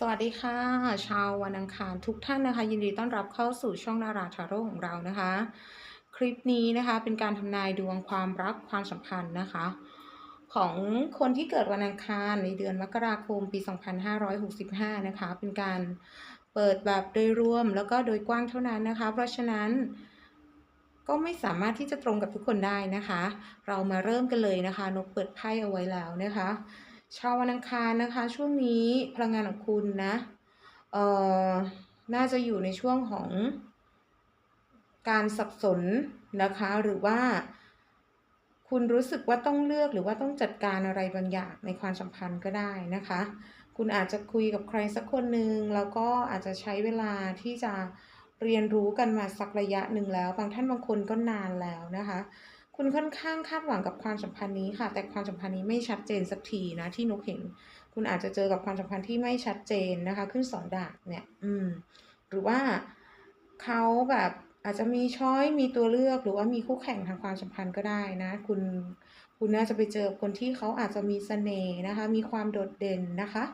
สวัสดีค่ะ ชาววันอังคารทุกท่านนะคะ ยินดีต้อนรับเข้าสู่ช่องดาราทาโร่ของเรานะคะ คลิปนี้นะคะเป็นการทำนายดวงความรักความสัมพันธ์นะคะ ของคนที่เกิดวันอังคารในเดือนมกราคมปี 2565 นะคะ เป็นการเปิดแบบโดยรวมแล้วก็โดยกว้างเท่านั้นนะคะ เพราะฉะนั้นก็ไม่สามารถที่จะตรงกับทุกคนได้นะคะ เรามาเริ่มกันเลยนะคะ นกเปิดไพ่เอาไว้แล้วนะคะ ชาววันอังคารนะคะ ช่วงนี้พลังงานของคุณนะเอ่อน่าจะอยู่ในช่วงของการสับสนนะคะ หรือว่า คุณรู้สึกว่าต้องเลือกหรือว่าต้องจัดการอะไรบางอย่างในความสัมพันธ์ก็ได้นะคะ คุณอาจจะคุยกับใครสักคนหนึ่งแล้วก็อาจจะใช้เวลาที่จะเรียนรู้กันมาสักระยะหนึ่งแล้ว บางท่านบางคนก็นานแล้วนะคะ คุณค่อนข้างคาดหวังกับความสัมพันธ์นี้ค่ะ แต่ความสัมพันธ์นี้ไม่ชัดเจนสักทีนะที่นกเห็น คุณอาจจะเจอกับความสัมพันธ์ที่ไม่ชัดเจนนะคะ ขึ้นสองดาบเนี่ย อืม หรือว่าเขาแบบอาจจะมีช้อยมีตัวเลือกหรือว่ามีคู่แข่งทางความสัมพันธ์ก็ได้นะ คุณคุณน่าจะไปเจอคนที่เขาอาจจะมีเสน่ห์นะคะ มีความโดดเด่นนะคะ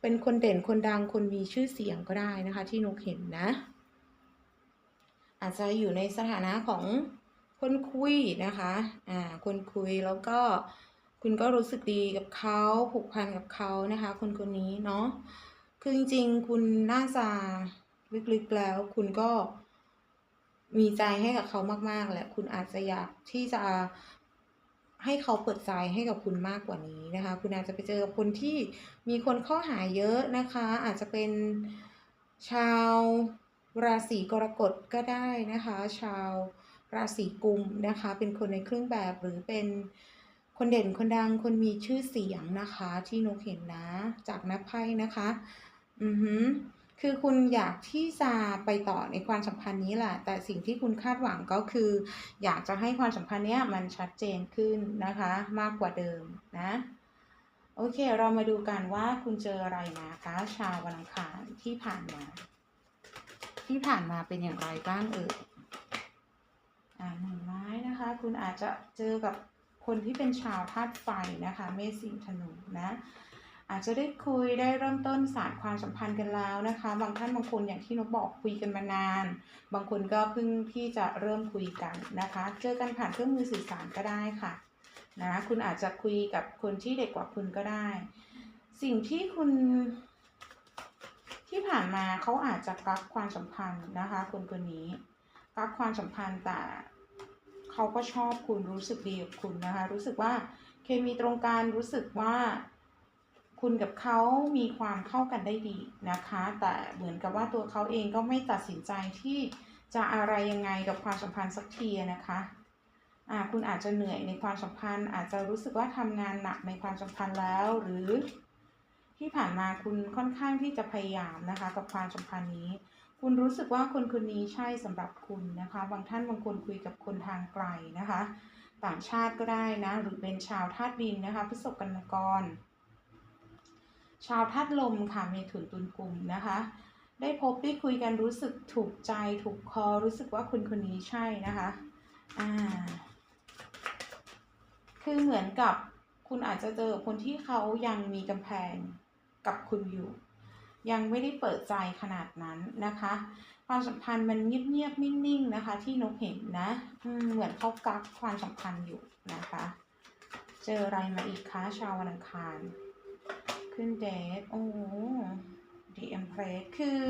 เป็นคนเด่นคนดังคนมีชื่อเสียงก็ได้นะคะ ที่นกเห็นนะ อาจจะอยู่ในสถานะของ คนคุยนะคะ อ่า คนคุยแล้วก็คุณก็รู้สึกดีกับเขาผูกพันกับเขานะคะ คนคนนี้เนาะ คือจริงๆ คุณน่าจะลึกๆแล้ว คุณก็มีใจให้กับเขามากๆแหละ คุณอาจจะอยากที่จะให้เขาเปิดใจให้กับคุณมากกว่านี้นะคะ คุณอาจจะไปเจอกับคนที่มีคนข้าหาเยอะนะคะ อาจจะเป็นชาวราศีกรกฎก็ได้นะคะ ชาว ราศีกุมนะคะ เป็นคนในเครื่องแบบหรือเป็นคนเด่นคนดังคนมีชื่อเสียงนะคะที่นกเห็นนะ จากนับไพ่นะคะอือหือคือคุณอยากที่จะไปต่อในความสัมพันธ์นี้แหละแต่สิ่งที่คุณคาดหวังก็คือ อยากจะให้ความสัมพันธ์เนี้ยมันชัดเจนขึ้นนะคะ มากกว่าเดิมนะโอเค เรามาดูกันว่าคุณเจออะไรมาคะ ชาววันอังคารที่ผ่านมา ที่ผ่านมาเป็นอย่างไรบ้างเอ่ยอ่า หนึ่งไม้นะคะ คุณอาจจะเจอกับคนที่เป็นชาวธาตุไฟนะคะ เมษสิงห์ธนูนะอาจจะได้คุยได้เริ่มต้นสารความสัมพันธ์กันแล้วนะคะ บางท่านบางคนอย่างที่นกบอกคุยกันมานาน บางคนก็เพิ่งที่จะเริ่มคุยกันนะคะ เจอกันผ่านเครื่องมือสื่อสารก็ได้ค่ะนะคุณอาจจะคุยกับคนที่เด็กกว่าคุณก็ได้ สิ่งที่คุณที่ผ่านมาเขาอาจจะกักความสัมพันธ์นะคะ คนคนนี้ กักความสัมพันธ์แต่เขาก็ชอบคุณรู้สึกดีกับคุณนะคะ รู้สึกว่าเคมีตรงกันรู้สึกว่าคุณกับเขามีความเข้ากันได้ดีนะคะ แต่เหมือนกับว่าตัวเขาเองก็ไม่ตัดสินใจที่จะอะไรยังไงกับความสัมพันธ์สักทีนะคะอ่าคุณอาจจะเหนื่อยในความสัมพันธ์ อาจจะรู้สึกว่าทำงานหนักในความสัมพันธ์แล้ว หรือที่ผ่านมาคุณค่อนข้างที่จะพยายามนะคะ กับความสัมพันธ์นี้ คุณรู้สึกว่าคนคนนี้ใช่สำหรับคุณนะคะ บางท่านบางคนคุยกับคนทางไกลนะคะ ต่างชาติก็ได้นะ หรือเป็นชาวธาตุดินนะคะพฤษภกันกร ชาวธาตุลมค่ะเมถุนตุลกลุ่มนะคะ ได้พบได้คุยกันรู้สึกถูกใจถูกคอรู้สึกว่าคนคนนี้ใช่นะคะอ่าคือเหมือนกับคุณอาจจะเจอคนที่เขายังมีกำแพงกับคุณอยู่ ยังไม่ได้เปิดใจขนาดนั้นนะคะ ความสัมพันธ์มันเงียบๆนิ่งๆนะคะ ที่นกเห็นนะเหมือนเขากักความสัมพันธ์อยู่นะคะ เจออะไรมาอีกคะชาววันอังคาร ขึ้นเดทโอ้ดีเอ็มเพรสคือ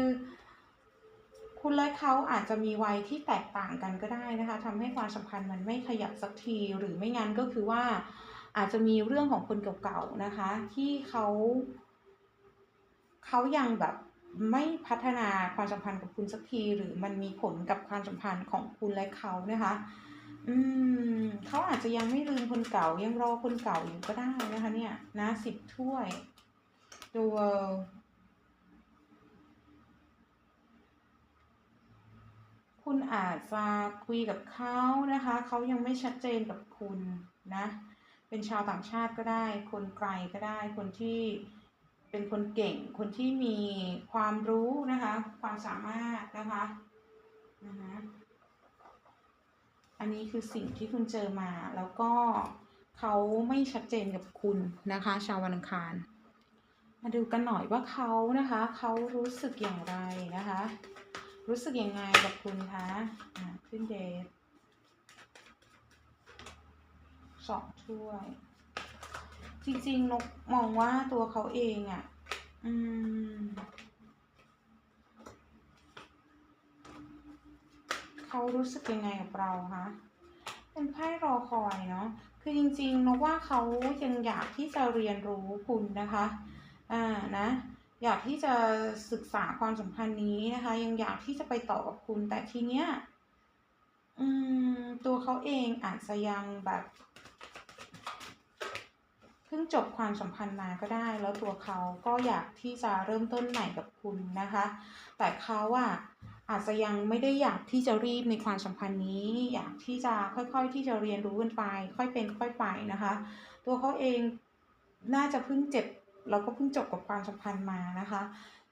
คุณและเขาอาจจะมีวัยที่แตกต่างกันก็ได้นะคะทำให้ความสัมพันธ์มันไม่ขยับสักทีหรือไม่งั้นก็คือว่าอาจจะมีเรื่องของคนเก่าๆนะคะ ที่เขา เขายังแบบไม่พัฒนาความสัมพันธ์กับคุณสักที หรือมันมีผลกับความสัมพันธ์ของคุณและเขานะคะ อืมเขาอาจจะยังไม่ลืมคนเก่ายังรอคนเก่าอยู่ก็ได้นะคะ เนี่ยนะสิบถ้วยตัวคุณอาจจะคุยกับเขานะคะ เขายังไม่ชัดเจนกับคุณนะ เป็นชาวต่างชาติก็ได้ คนไกลก็ได้ คนที่ เป็นคนเก่ง คนที่มีความรู้นะคะ ความสามารถนะคะนะคะอันนี้คือสิ่งที่คุณเจอมา แล้วก็เขาไม่ชัดเจนกับคุณนะคะ ชาววันอังคาร มาดูกันหน่อยว่าเขานะคะเขารู้สึกอย่างไรนะคะ รู้สึกยังไงกับคุณคะขึ้นเดทสองถ้วย จริงๆนกมองว่าตัวเขาเองอะ่ะ อืม เขารู้สึกยังไงกับเราคะ เป็นไพ่รอคอยเนาะ คือจริงๆนกว่าเขายังอยากที่จะเรียนรู้คุณนะคะ อ่า นะ อยากที่จะศึกษาความสัมพันธ์นี้นะคะ ยังอยากที่จะไปต่อกับคุณ แต่ทีเนี้ย อืม ตัวเขาเองอาจจะยังแบบ พิ่งจบความสัมพันธ์มาก็ได้ แล้วตัวเขาก็อยากที่จะเริ่มต้นใหม่กับคุณนะคะ แต่เขาอะอาจจะยังไม่ได้อยากที่จะรีบในความสัมพันธ์นี้ อยากที่จะค่อยๆที่จะเรียนรู้กันไป ค่อยเป็นค่อยไปนะคะ ตัวเขาเองน่าจะเพิ่งเจ็บแล้วก็เพิ่งจบกับความสัมพันธ์มานะคะ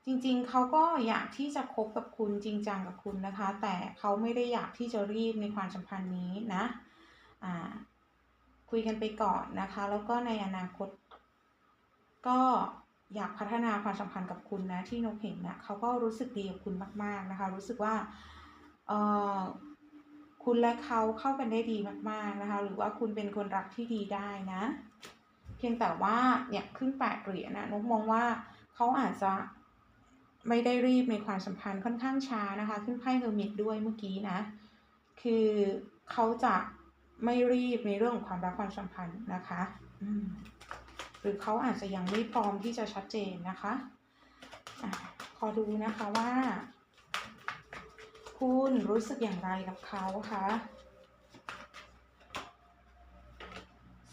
จริงๆเขาก็อยากที่จะคบกับคุณจริงจังกับคุณนะคะ แต่เขาไม่ได้อยากที่จะรีบในความสัมพันธ์นี้นะอ่า คุยกันไปก่อนนะคะ แล้วก็ในอนาคต ก็อยากพัฒนาความสัมพันธ์กับคุณนะที่นกเห็นนะเขาก็รู้สึกดีกับคุณมาก ๆนะคะ รู้สึกว่าเออคุณและเขาเข้ากันได้ดีมากๆนะคะ หรือว่าคุณเป็นคนรักที่ดีได้นะ เพียงแต่ว่าเนี่ยขึ้นแปดเหรียญนะนกมองว่าเขาอาจจะไม่ได้รีบในความสัมพันธ์ค่อนข้างช้านะคะ ขึ้นไพ่เฮอร์มิตด้วยเมื่อกี้นะ คือเขาจะ ไม่รีบในเรื่องของความรักความสัมพันธ์นะคะหรือเขาอาจจะยังไม่พร้อมที่จะชัดเจนนะคะอะขอดูนะคะว่า คุณรู้สึกอย่างไรกับเขาคะ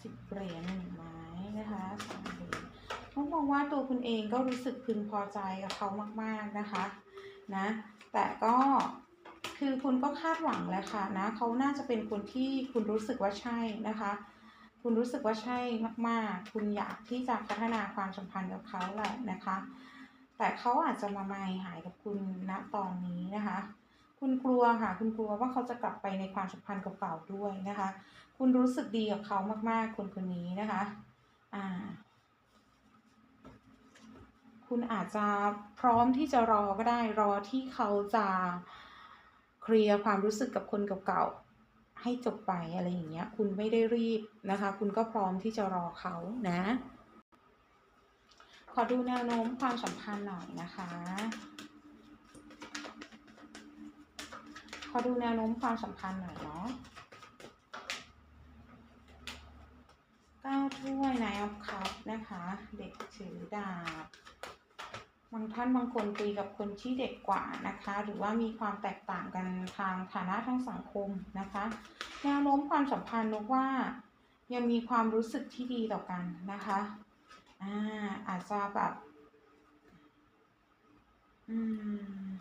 สิบเหรียญหนึ่งไม้นะคะสองเหรียญต้องมองว่าตัวคุณเองก็รู้สึกพึงพอใจกับเขามาก ๆนะคะนะ แต่ก็ คือคุณก็คาดหวังแหละค่ะนะเขาน่าจะเป็นคนที่คุณรู้สึกว่าใช่นะคะ คุณรู้สึกว่าใช่มาก ๆ คุณอยากที่จะพัฒนาความสัมพันธ์กับเขาแหละนะคะ แต่เขาอาจจะมาไม่หายกับคุณณตอนนี้นะคะ คุณกลัวค่ะ คุณกลัวว่าเขาจะกลับไปในความสัมพันธ์เก่าๆด้วยนะคะ คุณรู้สึกดีกับเขามากๆ คนคนนี้นะคะ อ่าคุณอาจจะพร้อมที่จะรอก็ได้รอที่เขาจะ เคลียร์ความรู้สึกกับคนเก่าๆ ให้จบไปอะไรอย่างเงี้ย คุณไม่ได้รีบนะคะ คุณก็พร้อมที่จะรอเขานะ ขอดูแนวโน้มความสัมพันธ์หน่อยนะคะ ขอดูแนวโน้มความสัมพันธ์หน่อยเนาะเก้าถ้วยนายออฟคัพนะคะ เด็กถือดาบ บางท่านบางคนคุยกับคนที่เด็กกว่านะคะ หรือว่ามีความแตกต่างกันทางฐานะทางสังคมนะคะแนวโน้มความสัมพันธ์นกว่า ยังมีความรู้สึกที่ดีต่อกันนะคะอ่าอาจจะแบบอืม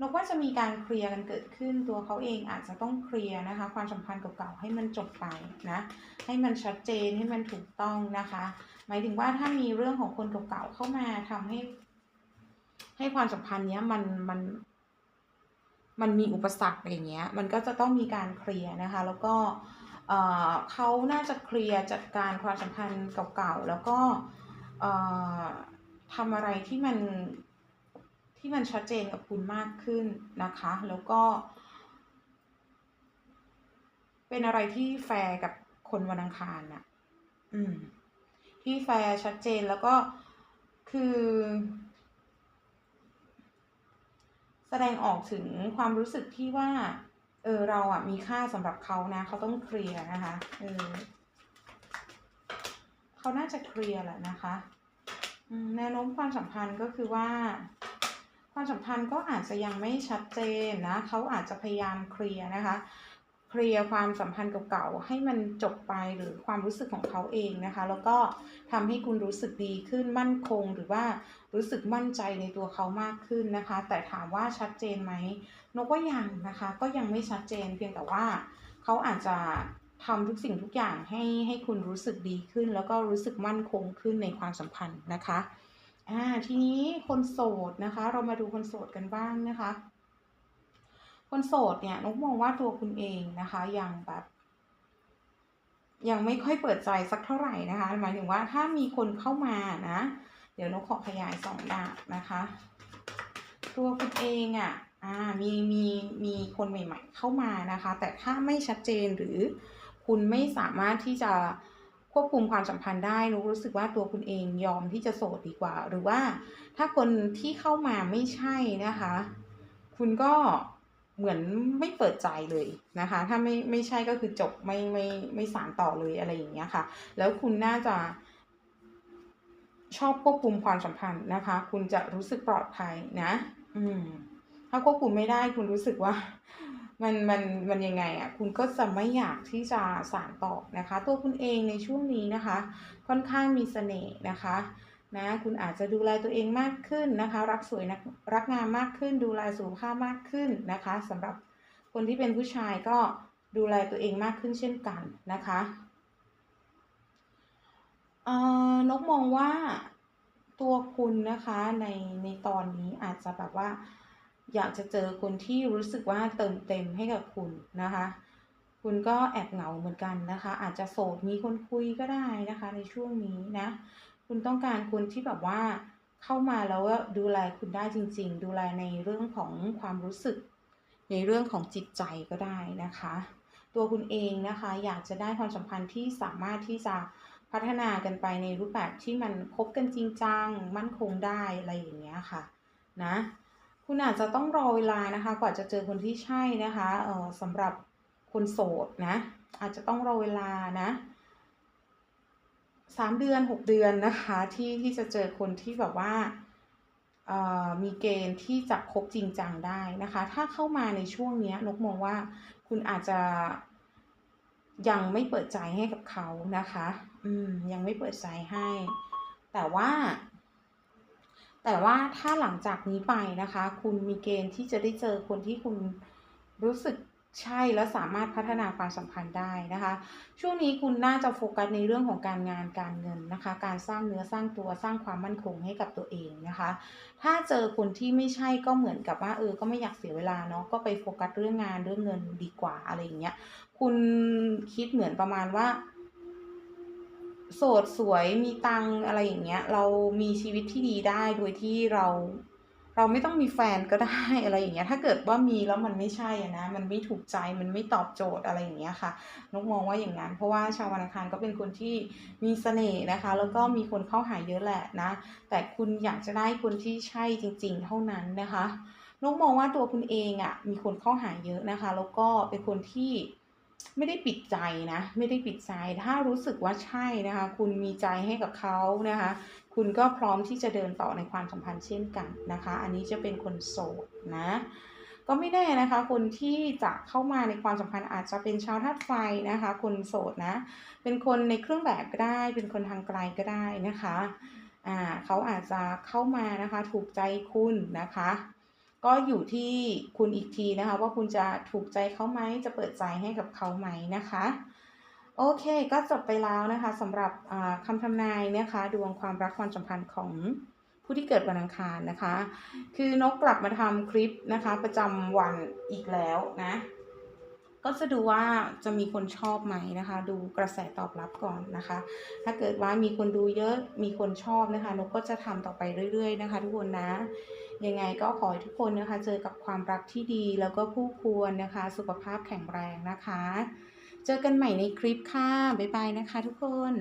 นกว่าจะมีการเคลียร์กันเกิดขึ้นตัวเขาเองอาจจะต้องเคลียร์นะคะ ความสัมพันธ์เก่าๆให้มันจบไปนะให้มันชัดเจนให้มันถูกต้องนะคะ หมายถึงว่าถ้ามีเรื่องของคนเก่าๆเข้ามาทำให้ ให้ความสัมพันธ์เนี้ยมันมันมันมีอุปสรรคอะไรเงี้ย มันก็จะต้องมีการเคลียร์นะคะ แล้วก็เออเขาน่าจะเคลียร์จัดการความสัมพันธ์เก่าๆ แล้วก็เอ่อทำอะไรที่มัน ที่มันชัดเจนกับคุณมากขึ้นนะคะ แล้วก็ เป็นอะไรที่แฟร์กับคนวันอังคารน่ะ อืม ที่แฟร์ชัดเจนแล้วก็คือ แสดงออกถึงความรู้สึกที่ว่า เออเราอะมีค่าสำหรับเขานะ เขาต้องเคลียร์นะคะ เออเขาน่าจะเคลียร์แหละนะคะแนวโน้มความสัมพันธ์ก็คือว่า ความสัมพันธ์ก็อาจจะยังไม่ชัดเจนนะเขาอาจจะพยายามเคลียร์นะคะ เคลียร์ความสัมพันธ์เก่าๆให้มันจบไปหรือความรู้สึกของเขาเองนะคะ แล้วก็ทำให้คุณรู้สึกดีขึ้นมั่นคง หรือว่ารู้สึกมั่นใจในตัวเขามากขึ้นนะคะ แต่ถามว่าชัดเจนไหมนกว่ายังนะคะ ก็ยังไม่ชัดเจนเพียงแต่ว่าเขาอาจจะทำทุกสิ่งทุกอย่างให้ให้คุณรู้สึกดีขึ้น แล้วก็รู้สึกมั่นคงขึ้นในความสัมพันธ์นะคะ อ่าทีนี้คนโสดนะคะ เรามาดูคนโสดกันบ้างนะคะ คนโสดเนี่ยนกมองว่าตัวคุณเองนะคะยังแบบยังไม่ค่อยเปิดใจสักเท่าไหร่นะคะหมายถึงว่าถ้ามีคนเข้ามานะ เดี๋ยวนกขอขยายสองดาบนะคะ ตัวคุณเองอะ่ะอ่ามีมีมีคนใหม่ ๆ เข้ามานะคะ แต่ถ้าไม่ชัดเจนหรือคุณไม่สามารถที่จะ ควบคุมความสัมพันธ์ได้นุกรู้สึกว่าตัวคุณเองยอมที่จะโสดดีกว่า หรือว่าถ้าคนที่เข้ามาไม่ใช่นะคะ คุณก็เหมือนไม่เปิดใจเลยนะคะ ถ้าไม่ไม่ใช่ก็คือจบไม่ไม่ไม่สานต่อเลยอะไรอย่างเงี้ยค่ะ แล้วคุณน่าจะชอบควบคุมความสัมพันธ์นะคะ คุณจะรู้สึกปลอดภัยนะ อืม ถ้าควบคุมไม่ได้คุณรู้สึกว่า มันมันมันยังไงอะ่ะคุณก็จะไม่อยากที่จะสานต่อนะคะ ตัวคุณเองในช่วงนี้นะคะ ค่อนข้างมีเสน่ห์นะคะนะคุณอาจจะดูแลตัวเองมากขึ้นนะคะ รักสวยนะรักงามมากขึ้น ดูแลสุขภาพมากขึ้นนะคะสำหรับคนที่เป็นผู้ชายก็ดูแลตัวเองมากขึ้นเช่นกันนะคะเอ่อนกมองว่าตัวคุณนะคะในในตอนนี้อาจจะแบบว่า อยากจะเจอคนที่รู้สึกว่าเติมเต็มให้กับคุณนะคะ คุณก็แอบเหงาเหมือนกันนะคะ อาจจะโสดมีคนคุยก็ได้นะคะ ในช่วงนี้นะ คุณต้องการคนที่แบบว่าเข้ามาแล้วก็ดูแลคุณได้จริง ๆ ดูแลในเรื่องของความรู้สึก ในเรื่องของจิตใจก็ได้นะคะ ตัวคุณเองนะคะอยากจะได้ความสัมพันธ์ที่สามารถที่จะพัฒนากันไปในรูปแบบที่มันคบกันจริงจังมั่นคงได้อะไรอย่างเงี้ยค่ะนะ คุณอาจจะต้องรอเวลานะคะกว่าจะเจอคนที่ใช่นะคะเออสำหรับคนโสดนะ อาจจะต้องรอเวลานะสามเดือนหกเดือนนะคะที่ที่จะเจอคนที่แบบว่าเออมีเกณฑ์ที่จะคบจริงจังได้นะคะ ถ้าเข้ามาในช่วงนี้นกมองว่าคุณอาจจะยังไม่เปิดใจให้กับเขานะคะ อืมยังไม่เปิดใจให้ แต่ว่า แต่ว่าถ้าหลังจากนี้ไปนะคะ คุณมีเกณฑ์ที่จะได้เจอคนที่คุณรู้สึกใช่และสามารถพัฒนาความสัมพันธ์ได้นะคะ ช่วงนี้คุณน่าจะโฟกัสในเรื่องของการงานการเงินนะคะ การสร้างเนื้อสร้างตัวสร้างความมั่นคงให้กับตัวเองนะคะ ถ้าเจอคนที่ไม่ใช่ก็เหมือนกับว่าเออก็ไม่อยากเสียเวลาเนาะก็ไปโฟกัสเรื่องงานเรื่องเงินดีกว่าอะไรอย่างเงี้ยคุณคิดเหมือนประมาณว่า โสดสวยมีตังอะไรอย่างเงี้ย เรามีชีวิตที่ดีได้โดยที่เรา เราไม่ต้องมีแฟนก็ได้อะไรอย่างเงี้ย ถ้าเกิดว่ามีแล้วมันไม่ใช่นะ มันไม่ถูกใจมันไม่ตอบโจทย์อะไรอย่างเงี้ยค่ะนกมองว่าอย่างนั้น เพราะว่าชาววันอังคารก็เป็นคนที่มีเสน่ห์นะคะ แล้วก็มีคนเข้าหาเยอะแหละนะ แต่คุณอยากจะได้คนที่ใช่จริง ๆ เท่านั้นนะคะนกมองว่าตัวคุณเองอะ่ะมีคนเข้าหาเยอะนะคะ แล้วก็เป็นคนที่ ไม่ได้ปิดใจนะ ไม่ได้ปิดใจ ถ้ารู้สึกว่าใช่นะคะ คุณมีใจให้กับเขานะคะ คุณก็พร้อมที่จะเดินต่อในความสัมพันธ์เช่นกันนะคะ อันนี้จะเป็นคนโสดนะ ก็ไม่แน่นะคะ คนที่จะเข้ามาในความสัมพันธ์อาจจะเป็นชาวธาตุไฟนะคะ คนโสดนะ เป็นคนในเครื่องแบบก็ได้ เป็นคนทางไกลก็ได้นะคะ อ่าเขาอาจจะเข้ามานะคะ ถูกใจคุณนะคะ ก็อยู่ที่คุณอีกทีนะคะ ว่าคุณจะถูกใจเขาไหมจะเปิดใจให้กับเขาไหมนะคะ โอเค ก็จบไปแล้วนะคะสำหรับคำทำนายนะคะดวงความรักความสัมพันธ์ของผู้ที่เกิดวันอังคารนะคะ คือนกกลับมาทำคลิปนะคะ ประจำวันอีกแล้วนะก็จะดูว่าจะมีคนชอบไหมนะคะ ดูกระแสตอบรับก่อนนะคะ ถ้าเกิดว่ามีคนดูเยอะมีคนชอบนะคะนกก็จะทำต่อไปเรื่อย ๆ นะคะ ทุกคนนะ ยังไงก็ขอให้ทุกคนนะคะ เจอกับความรักที่ดีแล้วก็คู่ควรนะคะ สุขภาพแข็งแรงนะคะ เจอกันใหม่ในคลิปค่ะ บ๊ายบายนะคะทุกคน